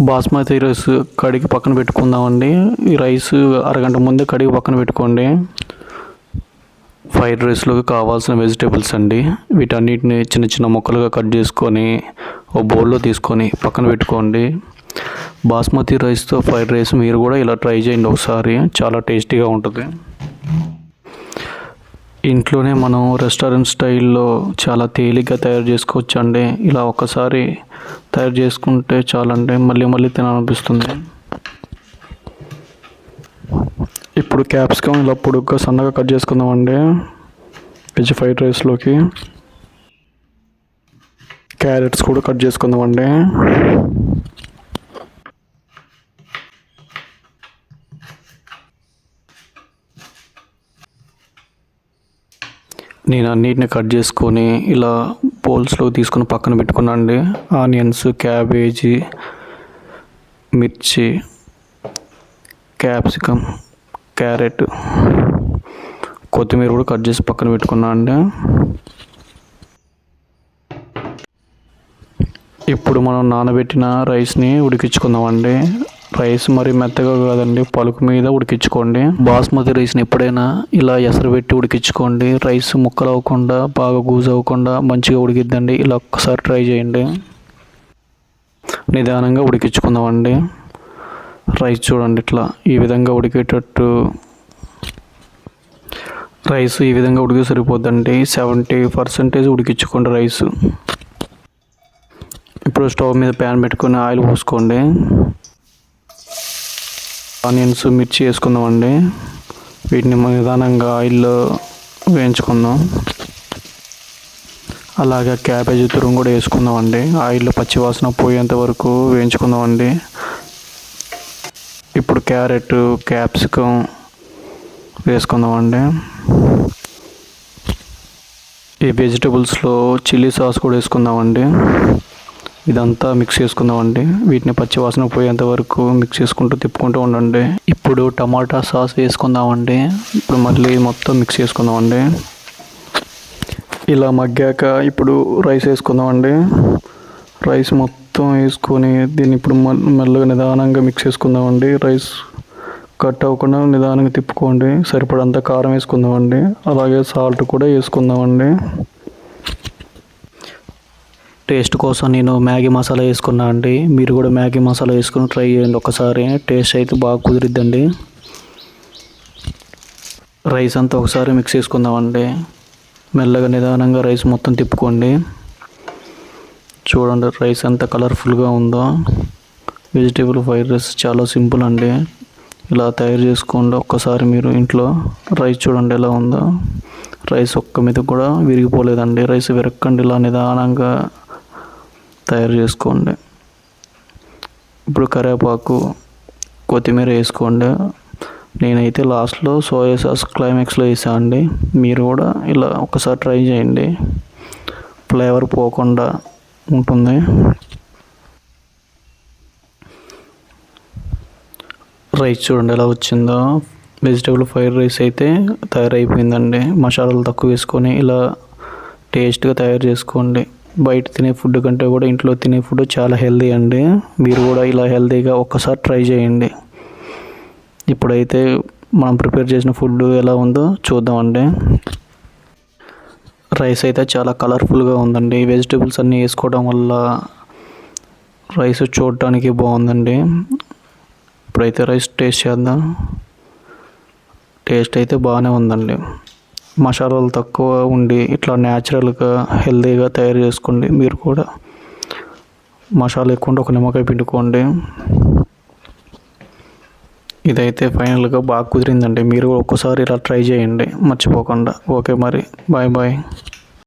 Basmati rice కడిగి పక్కన పెట్టుకుందామండి. ఈ రైస్ అరగంట ముందే కడిగి పక్కన పెట్టుకోండి. ఫ్రైడ్ రైస్లోకి కావాల్సిన వెజిటేబుల్స్ అండి. వీటన్నిటిని చిన్న చిన్న ముక్కలుగా కట్ చేసుకొని ఒక బౌల్లో తీసుకొని పక్కన పెట్టుకోండి. బాస్మతి రైస్తో ఫ్రైడ్ రైస్ మీరు కూడా ఇలా ట్రై చేయండి ఒకసారి. చాలా టేస్టీగా ఉంటుంది. ఇంట్లోనే మనం రెస్టారెంట్ స్టైల్లో చాలా తేలిగ్గా తయారు చేసుకోవచ్చు అండి ఇలా ఒక్కసారి తయారు చేసుకుంటే చాలండి. మళ్ళీ మళ్ళీ తినాలనిపిస్తుంది. ఇప్పుడు క్యాప్సికమ్ ఇలా పొడుగ్గా సన్నగా కట్ చేసుకుందామండి. వెజ్ ఫ్రైడ్ రైస్లోకి. క్యారెట్స్ కూడా కట్ చేసుకుందామండి. నేను అన్నిటిని కట్ చేసుకొని ఇలా బౌల్స్లో తీసుకొని పక్కన పెట్టుకున్నాను అండి. ఆనియన్స్ క్యాబేజీ మిర్చి క్యాప్సికమ్ క్యారెట్ కొత్తిమీర కూడా కట్ చేసి పక్కన పెట్టుకున్నా అండి. ఇప్పుడు మనం నానబెట్టిన రైస్ని ఉడికించుకుందామండి. రైస్ మరి మెత్తగా కాదండి. పలుకు మీద ఉడికించుకోండి. బాస్మతి రైస్ని ఎప్పుడైనా ఇలా ఎసరు పెట్టి ఉడికించుకోండి. రైస్ ముక్కలు అవ్వకుండా బాగా గూజ్ అవ్వకుండా మంచిగా ఉడికిద్దండి. ఇలా ఒక్కసారి ట్రై చేయండి. నిదానంగా ఉడికించుకుందామండి. రైస్ చూడండి ఇట్లా ఈ విధంగా ఉడికేటట్టు. రైస్ ఈ విధంగా ఉడికి సరిపోద్దండి. సెవెంటీ పర్సెంటేజ్ ఉడికించుకోండి రైస్. ఇప్పుడు స్టవ్ మీద ప్యాన్ పెట్టుకొని ఆయిల్ పోసుకోండి. ఆనియన్స్ మిర్చి వేసుకుందామండి. వీటిని నిదానంగా ఆయిల్లో వేయించుకుందాం. అలాగే క్యాబేజీ తురుము కూడా వేసుకుందామండి. ఆయిల్లో పచ్చివాసన పోయేంత వరకు వేయించుకుందామండి. ఇప్పుడు క్యారెట్ క్యాప్సికమ్ వేసుకుందామండి. ఈ వెజిటబుల్స్లో చిల్లీ సాస్ కూడా వేసుకుందామండి. ఇదంతా మిక్స్ చేసుకుందామండి. వీటిని పచ్చి వాసన పోయేంత వరకు మిక్స్ చేసుకుంటూ తిప్పుకుంటూ ఉండండి. ఇప్పుడు టమాటా సాస్ వేసుకుందామండి. ఇప్పుడు మళ్ళీ మొత్తం మిక్స్ చేసుకుందామండి. ఇలా మగ్గాక ఇప్పుడు రైస్ వేసుకుందామండి. రైస్ మొత్తం వేసుకొని దీన్ని ఇప్పుడు మెల్లగా నిదానంగా మిక్స్ చేసుకుందామండి. రైస్ కట్ అవ్వకుండా నిదానంగా తిప్పుకోండి. సరిపడంత కారం వేసుకుందామండి. అలాగే సాల్ట్ కూడా వేసుకుందామండి. టేస్ట్ కోసం నేను మ్యాగీ మసాలా వేసుకున్నా అండి. మీరు కూడా మ్యాగీ మసాలా వేసుకుని ట్రై చేయండి ఒకసారి. టేస్ట్ అయితే బాగా కుదిరిద్దండి. రైస్ అంతా ఒకసారి మిక్స్ చేసుకుందామండి. మెల్లగా నిదానంగా రైస్ మొత్తం తిప్పుకోండి. చూడండి రైస్ ఎంత కలర్ఫుల్గా ఉందో. వెజిటేబుల్ ఫ్రైడ్ రైస్ చాలా సింపుల్ అండి. ఇలా తయారు చేసుకోండి. ఒక్కసారి మీరు ఇంట్లో రైస్ చూడండి ఎలా ఉందో. రైస్ ఒక్క మీద కూడా విరిగిపోలేదండి. రైస్ విరక్కండి. ఇలా నిదానంగా తయారు చేసుకోండి. ఇప్పుడు కరివేపాకు కొత్తిమీర వేసుకోండి. నేనైతే లాస్ట్లో సోయా సాస్ క్లైమాక్స్లో వేసాను అండి. మీరు కూడా ఇలా ఒకసారి ట్రై చేయండి. ఫ్లేవర్ పోకుండా ఉంటుంది. రైస్ చూడండి ఎలా వచ్చిందో. వెజిటేబుల్ ఫ్రైడ్ రైస్ అయితే తయారైపోయిందండి. మసాలాలు తక్కువ వేసుకొని ఇలా టేస్ట్గా తయారు చేసుకోండి. బయట తినే ఫుడ్ కంటే కూడా ఇంట్లో తినే ఫుడ్ చాలా హెల్దీ అండి. మీరు కూడా ఇలా హెల్దీగా ఒక్కసారి ట్రై చేయండి. ఇప్పుడైతే మనం ప్రిపేర్ చేసిన ఫుడ్ ఎలా ఉందో చూద్దామండి. రైస్ అయితే చాలా కలర్ఫుల్గా ఉందండి. వెజిటేబుల్స్ అన్నీ వేసుకోవడం వల్ల రైస్ చూడటానికి బాగుందండి. ఇప్పుడైతే రైస్ టేస్ట్ చేద్దాం. టేస్ట్ అయితే బాగానే ఉందండి. మసాలాలు తక్కువ ఉండి ఇట్లా న్యాచురల్గా హెల్తీగా తయారు చేసుకోండి మీరు కూడా మసాలా ఎక్కువ ఒక నిమ్మకాయ పిండుకోండి. ఇదైతే ఫైనల్గా బాగా కుదిరిందండి. మీరు ఒక్కసారి ఇలా ట్రై చేయండి. మర్చిపోకుండా. ఓకే మరి. Bye bye.